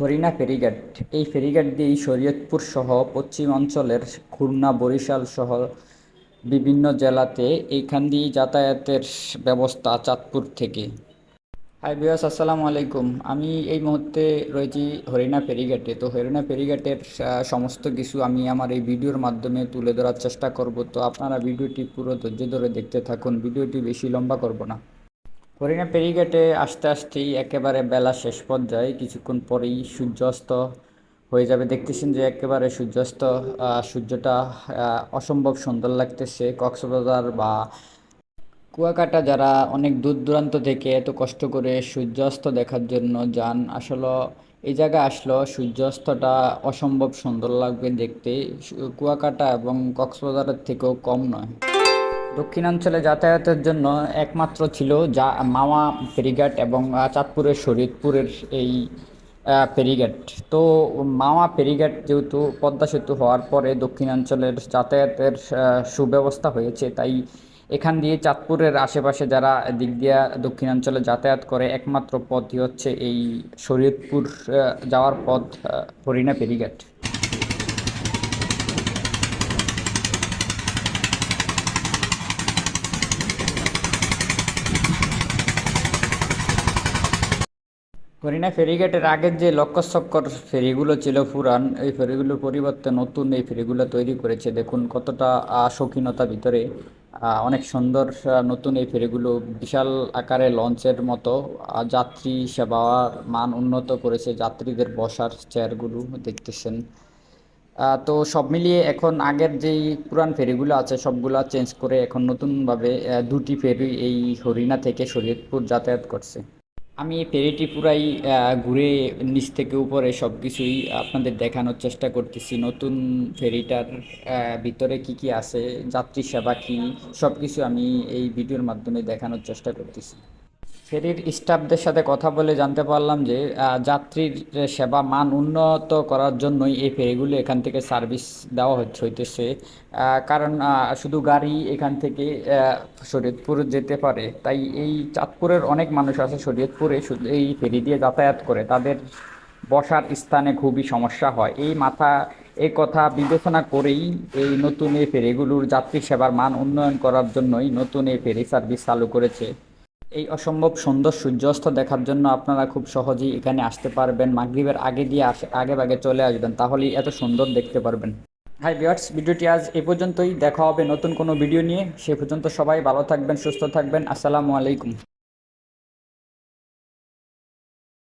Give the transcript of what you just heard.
হরিণা ফেরিঘাট। এই ফেরিঘাট দিয়েই শরীয়তপুর সহ পশ্চিম অঞ্চলের খুলনা, বরিশাল সহ বিভিন্ন জেলাতে এইখান দিয়েই যাতায়াতের ব্যবস্থা চাঁদপুর থেকে। হাই বিয়াস আসসালামু আলাইকুম। আমি এই মুহূর্তে রয়েছি হরিণা ফেরিঘাটে। তো হরিণা ফেরিঘাটের সমস্ত কিছু আমি আমার এই ভিডিওর মাধ্যমে তুলে ধরার চেষ্টা করব। তো আপনারা ভিডিওটি পুরো ধৈর্য ধরে দেখতে থাকুন। ভিডিওটি বেশি লম্বা করব না। হরিণা ফেরিঘাটে আসতে আসতেই একেবারে বেলা শেষ পর্যায়ে কিছুক্ষণ পরেই সূর্যাস্ত হয়ে যাবে। দেখতেছেন যে একেবারে সূর্যাস্ত সূর্যটা অসম্ভব সুন্দর লাগতেছে। কক্সবাজার বা কুয়াকাটা যারা অনেক দূর দূরান্ত থেকে এত কষ্ট করে সূর্যাস্ত দেখার জন্য যান, আসলে এই জায়গায় আসলো সূর্যাস্তটা অসম্ভব সুন্দর লাগবে দেখতে। কুয়াকাটা এবং কক্সবাজারের থেকেও কম নয়। দক্ষিণাঞ্চলে যাতায়াতের জন্য একমাত্র ছিল যা মাওয়া ফেরিঘাট এবং চাঁদপুরের শরীয়তপুরের এই ফেরিঘাট তো মাওয়া ফেরিঘাট যেহেতু পদ্মা সেতু হওয়ার পরে দক্ষিণাঞ্চলের যাতায়াতের সুব্যবস্থা হয়েছে, তাই এখান দিয়ে চাঁদপুরের আশেপাশে যারা দিক দিয়া দক্ষিণাঞ্চলে যাতায়াত করে, একমাত্র পথই হচ্ছে এই শরীয়তপুর যাওয়ার পথ হরিণা ফেরিঘাট হরিণা ফেরিঘাটের আগের যে লক্ষ্যচক্কর ফেরিগুলো ছিল পুরান এই ফেরিগুলোর পরিবর্তে নতুন এই ফেরিগুলো তৈরি করেছে। দেখুন কতটা শৌখিনতা ভিতরে অনেক সুন্দর নতুন এই ফেরিগুলো বিশাল আকারে লঞ্চের মতো যাত্রী সেবার মান উন্নত করেছে, যাত্রীদের বসার চেয়ারগুলো দেখতেছেন। তো সব মিলিয়ে এখন আগের যেই পুরান ফেরিগুলো আছে, সবগুলা চেঞ্জ করে এখন নতুনভাবে দুটি ফেরি এই হরিণা থেকে শরীয়তপুর যাতায়াত করছে। আমি পেরিটি পুরাই ঘুরে নিচ থেকে উপরে সব কিছুই আপনাদের দেখানোর চেষ্টা করতেছি। নতুন ফেরিটার ভিতরে কি কি আছে, যাত্রী সেবা কী সব কিছু আমি এই ভিডিওর মাধ্যমে দেখানোর চেষ্টা করতেছি। ফেরির স্টাফদের সাথে কথা বলে জানতে পারলাম যে যাত্রীর সেবা মান উন্নত করার জন্যই এই ফেরিগুলো এখান থেকে সার্ভিস দেওয়া হচ্ছে, হইতেছে। কারণ শুধু গাড়ি এখান থেকে শরীয়তপুর যেতে পারে। তাই এই চাঁদপুরের অনেক মানুষ আছে শরীয়তপুরে শুধু এই ফেরি দিয়ে যাতায়াত করে। তাদের বসার স্থানে খুবই সমস্যা হয়। এই মাথা, এই কথা বিবেচনা করেই এই নতুন এই ফেরিগুলোর যাত্রী সেবার মান উন্নয়ন করার জন্যই নতুন এই ফেরি সার্ভিস চালু করেছে। এই অসম্ভব সুন্দর সূর্যাস্ত দেখার জন্য আপনারা খুব সহজেই এখানে আসতে পারবেন। মাগরীবের আগে দিয়ে আসে, আগে আগে চলে আসবেন, তাহলেই এত সুন্দর দেখতে পারবেন। হাই ভিওয়ার্স ভিডিওটি আজ এ পর্যন্তই। দেখা হবে নতুন কোনো ভিডিও নিয়ে। সে পর্যন্ত সবাই ভালো থাকবেন, সুস্থ থাকবেন। আসসালামু আলাইকুম।